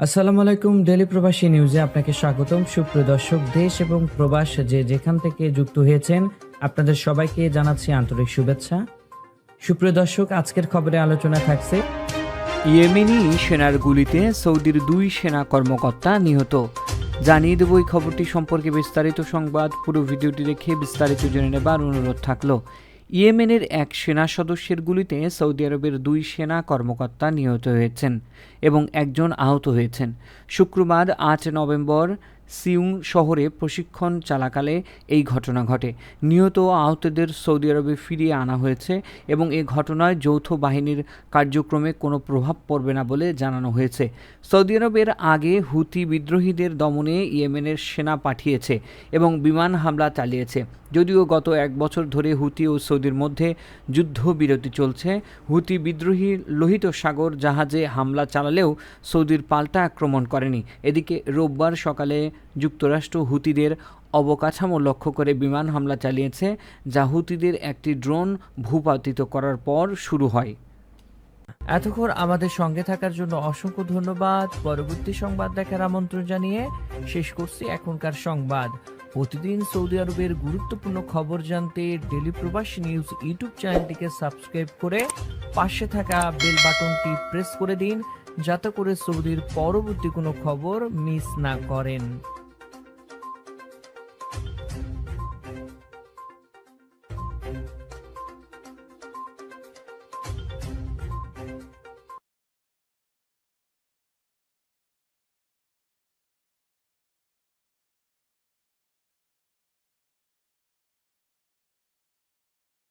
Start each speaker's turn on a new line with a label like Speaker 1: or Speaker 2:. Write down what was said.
Speaker 1: আসসালামু আলাইকুম ডেলি প্রবাসী নিউজে আপনাকে স্বাগতম। সুপ্রিয় দর্শক, দেশ এবং প্রবাস যে যেখান থেকে যুক্ত হয়েছেন, আপনাদের সবাইকে জানাচ্ছি আন্তরিক শুভেচ্ছা। সুপ্রিয় দর্শক, আজকের খবরে আলোচনা থাকছে,
Speaker 2: ইয়েমেনি সেনার গুলিতে সৌদির দুই সেনা কর্মকর্তা নিহত। জানিয়ে দেব এই খবরটি সম্পর্কে বিস্তারিত সংবাদ। পুরো ভিডিওটি দেখে বিস্তারিত জেনে নেবার অনুরোধ থাকল। ইয়েমেনের এক সেনা সদস্যের গুলিতে সৌদি আরবের দুই সেনা কর্মকর্তা নিহত হয়েছেন এবং একজন আহত হয়েছেন। শুক্রবার আট নভেম্বর সিউং শহরে প্রশিক্ষণ চালাকালে এই ঘটনা ঘটে। নিহত আহতদের সৌদি আরবে ফিরিয়ে আনা হয়েছে এবং এ ঘটনায় যৌথ বাহিনীর কার্যক্রমে কোনো প্রভাব পড়বে না বলে জানানো হয়েছে। সৌদি আরবের আগে হুতি বিদ্রোহীদের দমনে ইয়েমেনের সেনা পাঠিয়েছে এবং বিমান হামলা চালিয়েছে। যদিও গত এক বছর ধরে হুতি ও সৌদির মধ্যে যুদ্ধবিরতি চলছে হুতি বিদ্রোহী লোহিত সাগর জাহাজে হামলা চালালেও সৌদির পাল্টা আক্রমণ করেনি। এদিকে রোববার সকালে যুক্তরাষ্ট্র হুতিদের অবকাঠামো লক্ষ্য করে বিমান হামলা চালিয়েছে, যা হুতিদের একটি ড্রোন ভূপাতিত করার পর শুরু হয়।
Speaker 1: এতক্ষণ আমাদের সঙ্গে থাকার জন্য অসংখ্য ধন্যবাদ। পরবর্তী সংবাদ দেখার আমন্ত্রণ জানিয়ে শেষ করছি এখনকার সংবাদ। প্রতিদিন সৌদি আরবের গুরুত্বপূর্ণ খবর জানতে ডেলি প্রবাসী নিউজ ইউটিউব চ্যানেলটিকে সাবস্ক্রাইব করে পাশে থাকা বেল বাটনটি প্রেস করে দিন, যাতে করে সৌদির পরবর্তী কোনো খবর মিস না করেন। Thank you.